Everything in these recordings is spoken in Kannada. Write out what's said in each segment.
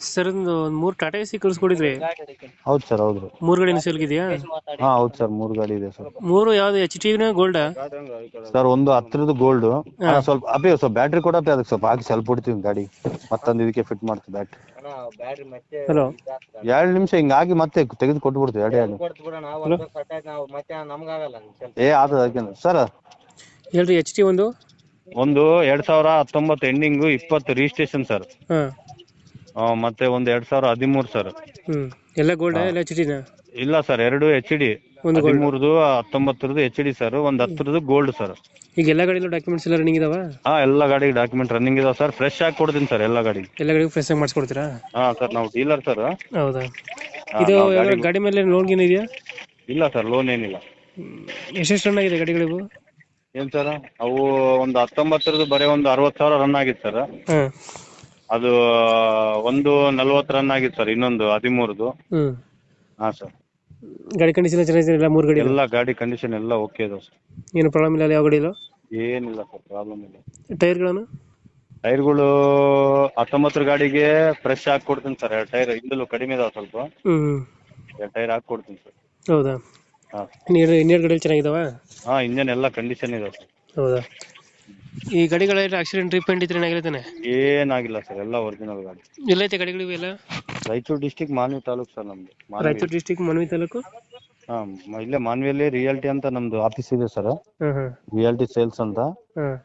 ಸರ್ ಒಂದು ಮೂರು ಟಾಟಾ ಎಸಿ ಕಳಿಸ್ಕೊಡಿದ್ರಿ ಹೌದು ಸರ್ ಹೌದು. ಮೂರು ಗಾಡಿ ಸೇಲ್ಗಿದೆಯಾ? ಹಾ ಹೌದು ಸರ್ ಮೂರು ಗಾಡಿ ಇದೆ ಸರ್ ಮೂರು ಯಾವ್ದು ಎಚ್ ಟಿ ಗೋಲ್ಡ್ ಸರ್ ಒಂದು ಹತ್ತಿರದ್ದು ಗೋಲ್ಡ್ ಸ್ವಲ್ಪ ಅಪ್ಪಿ ಸ್ವಲ್ಪ ಬ್ಯಾಟ್ರಿ ಕೊಡಪ್ಪಿ ಅದಕ್ಕೆ ಸ್ವಲ್ಪ ಹಾಕಿ ಸ್ವಲ್ಪ ಬಿಡ್ತೀವಿ ಗಾಡಿ. ಮತ್ತೊಂದು ಇದಕ್ಕೆ ಫಿಟ್ ಮಾಡ್ತೀವಿ ಬ್ಯಾಟ್ರಿ ಹಲೋ ಎರಡು ನಿಮಿಷ ಹಿಂಗಾಗಿ ಮತ್ತೆ ತೆಗೆದು ಕೊಟ್ಟು ಬಿಡ್ತೀವಿ ಎರಡು. ಎರಡು ಏ ಆದ ಅದಕ್ಕೆ ಸರ್ ಹೇಳ್ರಿ ಎಚ್ ಟಿ ಒಂದು? ಒಂದು ಎರಡ್ ಸಾವಿರ ಹತ್ತೊಂಬತ್ತು ಎಂಡಿಂಗು ಇಪ್ಪತ್ತು ರಿಜಿಸ್ಟ್ರೇಷನ್ ಸರ್ ಹಾಂ ಮತ್ತೆ ಒಂದು ಎರಡ್ ಸಾವಿರ ಹದಿಮೂರು ಸರ್. ಹ್ಞೂ ಎಲ್ಲ ಗೋಲ್ಡ್ ಎಲ್ಲ ಎಚ್ ಇಲ್ಲ ಸರ್ ಎರಡು ಎಚ್ ಡಿ ಒಂದು gold. ಹದಿಮೂರದು ಹತ್ತೊಂಬತ್ತರದು ಎಚ್ ಡಿ ಸರ್ ಒಂದು ಹತ್ತರದ್ದು ಗೋಲ್ಡ್ ಸರ್. ಈಗ ಎಲ್ಲ ಗಾಡಿಲೂ ಡಾಕ್ಯುಮೆಂಟ್ಸ್ ಎಲ್ಲ ರನ್ನಿಂಗ್ ಇದಾವ? ಹಾ ಎಲ್ಲ ಗಾಡಿಗೆ ಡಾಕ್ಯುಮೆಂಟ್ ರನ್ನಿಂಗ್ ಇದಾವೆ ಸರ್. ಫ್ರೆಶ್ ಆಗಿ ಕೊಡ್ತೀನಿ ಸರ್ ಎಲ್ಲ ಗಾಡಿ ಎಲ್ಲ ಗಾಡಿಗೂ ಫ್ರೆಶ್ ಆಗಿ ಮಾಡಿಸ್ಕೊಡ್ತೀರಾ? ಹಾ ಸರ್ ನಾವು ಡೀಲರ್ ಸರ್. ಹೌದಾ? ಇದು ಯಾವ್ದಾದ್ರು ಗಾಡಿ ಮೇಲೆ ಲೋನ್ ಗೀನ್ ಇದೆಯಾ? ಇಲ್ಲ ಸರ್ ಲೋನ್ ಏನಿಲ್ಲ. ಎಷ್ಟೆಷ್ಟು ರನ್ ಆಗಿದೆ ಗಾಡಿಗಳಿವು ಏನ್ ಸರ್ ಅವು ಒಂದು ಹತ್ತೊಂಬತ್ತರದು ಬರೀ ಒಂದು ಅರವತ್ತು ಸಾವಿರ ರನ್ ಆಗಿತ್ತು ಸರ್. ಹಾಂ. ಅದು ಒಂದು ನಲ್ವತ್ತು ರನ್ ಆಗಿತ್ತು ಸರ್ ಇನ್ನೊಂದು ಹದಿಮೂರದು. ಹ್ಞೂ ಹಾ ಸರ್ ಗಾಡಿ ಕಂಡೀಷನ್ ಚೆನ್ನಾಗಿದೆ ಎಲ್ಲ ಮೂರು ಗಾಡಿ ಎಲ್ಲ ಗಾಡಿ ಕಂಡೀಷನ್ ಎಲ್ಲ ಓಕೆ ಇದೆ ಸರ್ ಏನು ಪ್ರಾಬ್ಲಮ್ ಇಲ್ಲ ಯಾವ ಗಾಡಿ ಇಲ್ಲ ಏನಿಲ್ಲ ಸರ್ ಪ್ರಾಬ್ಲಮ್ ಇಲ್ಲ. ಟೈರ್ಗಳನ್ನು? ಟೈರ್ಗಳು ಹತ್ತೊಂಬತ್ತರ ಗಾಡಿಗೆ ಫ್ರೆಶ್ ಹಾಕಿ ಕೊಡ್ತೀನಿ ಸರ್ ಎರಡು ಟೈರ್ ಹಿಂದಲು ಕಡಿಮೆ ಇದಾವೆ ಸ್ವಲ್ಪ. ಹ್ಮ್ ಎರಡು ಟೈರ್ ಹಾಕಿ ಕೊಡ್ತೀನಿ ಸರ್ ಹೌದಾ? ಹಾ. ನೀರು ಇನ್ನೆರಡು ಗಾಡಿ ಚೆನ್ನಾಗಿದಾವ? ಹಾ ಇಂಜನ್ ಎಲ್ಲ ಕಂಡೀಷನ್ ಇದೆ ಸರ್ ಹೌದಾ? ಈ ಗಾಡಿಗಳೆಲ್ಲ ಆಕ್ಸಿಡೆಂಟ್ ರಿಪೇಂಟ್ ಇದ್ರೆ ಏನಾಗಿರ್ತಾನೆ ಏನಾಗಿಲ್ಲ ಸರ್ ಎಲ್ಲ ಒರಿಜಿನಲ್ ಗಾಡಿ. ಎಲ್ಲೈತೆ ಗಾಡಿಗಳಿವೆ ಎಲ್ಲ ರಾಯಚೂರು ಡಿಸ್ಟಿಕ್ ಮಾನ್ವಿ ತಾಲೂಕು ಸರ್ ನಮ್ದು ಮಾನ್ವಿ. ರಾಯಚೂರು ಡಿಸ್ಟಿಕ್ ಮನವಿ ತಾಲೂಕು? ಹಾ ಮ- ಇಲ್ಲೇ ಮಾನ್ವಿಯಲ್ಲಿ ರಿಯಾಲಿಟಿ ಅಂತ ನಮ್ದು ಆಫೀಸ್ ಇದೆ ಸರ್. ಹಾಂ ಹಾಂ ರಿಯಾಲಿಟಿ ಸೇಲ್ಸ್ ಅಂತ. ಹಾಂ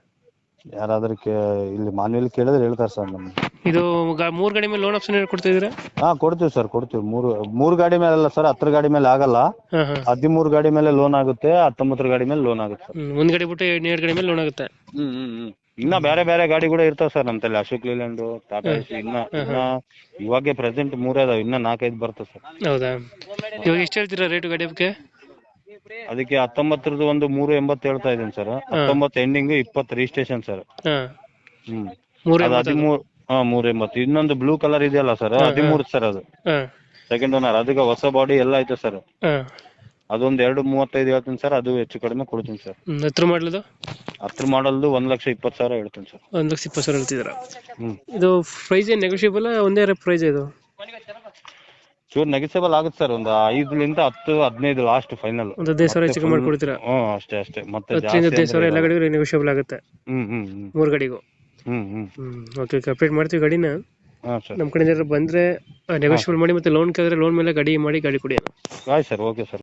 ಯಾರಾದ್ರೂ ಕೇ ಇಲ್ಲಿ ಮಾನ್ವಿಯಲ್ಲಿ ಕೇಳಿದ್ರೆ ಹೇಳ್ತಾರೆ ಸರ್ ನಮ್ಗೆ. ಇದು ಗಾ ಮೂರು ಗಾಡಿ ಮೇಲೆ ಲೋನ್ ಆಪ್ಷನ್ ಕೊಡ್ತಾ ಇದ್ದೀರಾ ಹಾ ಕೊಡ್ತೀವಿ ಸರ್ ಕೊಡ್ತೀವಿ. ಮೂರು ಮೂರು ಗಾಡಿ ಮೇಲೆ ಅಲ್ಲ ಸರ್ ಹತ್ತರ ಗಾಡಿ ಮೇಲೆ ಆಗಲ್ಲ. ಹದಿಮೂರ್ ಹಾಂ. ಹದಿಮೂರು ಗಾಡಿ ಮೇಲೆ ಲೋನ್ ಆಗುತ್ತೆ ಹತ್ತೊಂಬತ್ತರ ಗಾಡಿ ಮೇಲೆ ಲೋನ್ ಆಗುತ್ತೆ ಹ್ಮ್, ಒಂದು ಗಾಡಿ ಬಿಟ್ಟು ಎರಡು ಗಾಡಿ ಮೇಲೆ ಲೋನ್ ಆಗುತ್ತೆ. ಹ್ಮ್ ಹ್ಮ್ ಹ್ಮ್. ಇನ್ನ ಬೇರೆ ಬೇರೆ ಗಾಡಿ ಕೂಡ ಇರ್ತಾವ ಸರ್ ನಮ್ಮಲ್ಲಿ ತಲೆ ಅಶೋಕ್ ಲೇಲ್ಯಾಂಡ್ ಟಾಟಾ ಇನ್ನ ಇನ್ನ ಇವಾಗೆ ಪ್ರೆಸೆಂಟ್ ಮೂರೇ ಅದಾವ ಇನ್ನ ನಾಲ್ಕೈದು ಬರ್ತದೆ ಸರ್. ಹೌದಾ? ಇವಾಗ ಎಷ್ಟು ಹೇಳ್ತೀರಾ ರೇಟ್ ಗಾಡಿ ಅದಕ್ಕೆ? ಅದಕ್ಕೆ ಹತ್ತೊಂಬತ್ತರದ್ದು ಒಂದು ಮೂರು ಎಂಬತ್ತು ಹೇಳ್ತಾ ಇದ್ದೀನಿ ಸರ್. ಹತ್ತೊಂಬತ್ತು ಎಂಡಿಂಗ್ ಇಪ್ಪತ್ತು ರಿಜಿಸ್ಟ್ರೇಷನ್ ಸರ್. ಹಾಂ. ಹ್ಮ್. ಮೂರು ಅದು ಹದಿಮೂರು ಹಾ ಮೂರ್ ಎಂಬತ್ತು ಇನ್ನೊಂದು ಬ್ಲೂ ಕಲರ್ ಇದೆಯಲ್ಲ ಸರ್ ಹದಿಮೂರು ಸರ್ ಅದು. ಹಾಂ. ಸೆಕೆಂಡ್ ಓನರ್ ಅದಕ್ಕೆ ಹೊಸ ಬಾಡಿ ಎಲ್ಲ ಐತೆ ಸರ್ ಹಾಂ. ಅದೊಂದು ಎರಡು ಮೂವತ್ತೈದು ಹೇಳ್ತೀನಿ ಸರ್ ಅದು ಹೆಚ್ಚು ಕಡಿಮೆ ಕೊಡ್ತೀನಿ ಸರ್ ಹತ್ರ ಮಾಡಲದು? ಹತ್ರ ಮಾಡಲ್ದು ಒಂದ್ ಲಕ್ಷ ಇಪ್ಪತ್ತು ಸಾವಿರ ಹೇಳ್ತೀನಿ ಸರ್ ಒಂದ್ ಲಕ್ಷ ಇಪ್ಪತ್ತು ಸಾವಿರ ಹೇಳ್ತಿದ್ರ ಹ್ಮ್. ಇದು ಪ್ರೈಸ್ ಏನು ನೆಗೋಷಿಯಬಲ್ ಒಂದೇ ಪ್ರೈಸ್ ಇದು? ಚೂರ್ ನೆಗೆಸೇಬಲ್ ಆಗುತ್ತೆ ಸರ್ ಒಂದು ಐದರಿಂದ ಹತ್ತು ಹದಿನೈದು ಲಾಸ್ಟ್ ಫೈನಲ್ ಒಂದು ಹದಿನೈದು ಸಾವಿರ ಹೆಚ್ಚಿಗೆ ಮಾಡ್ಕೊಡ್ತೀರಾ? ಹ್ಮ್ ಅಷ್ಟೇ ಅಷ್ಟೇ. ಮತ್ತೆ ಹತ್ತರಿಂದ ಜಾಸ್ತಿ ಹದಿನೈದು ಸಾವಿರ ಎಲ್ಲ ಕಡೆಗೂ ಗಾಡಿಗೂ ನೆಗೋಷಿಯಬಲ್ ಆಗುತ್ತೆ. ಹ್ಮ್ ಹ್ಮ್ ಹ್ಮ್. ಮೂರು ಗಾಡಿಗೂ ಹ್ಮ್ ಹ್ಮ್. ಹ್ಮ್ ಓಕೆ ಓಕೆ ಅಪ್ಡೇಟ್ ಮಾಡ್ತೀವಿ ಗಾಡಿನ. ನಮ್ ಸರ್ ನಮ್ಮ ಯಾರಾದ್ರು ಬಂದ್ರೆ ನೆಗೋಷಿಯಬಲ್ ಮಾಡಿ ಮತ್ತೆ ಲೋನ್ ಕೇಳಿದ್ರೆ ಲೋನ್ ಮೇಲೆ ಗಾಡಿ ಮಾಡಿ ಗಾಡಿ ಕೊಡಿ ಆಯ್ತು ಸರ್ ಓಕೆ ಸರ್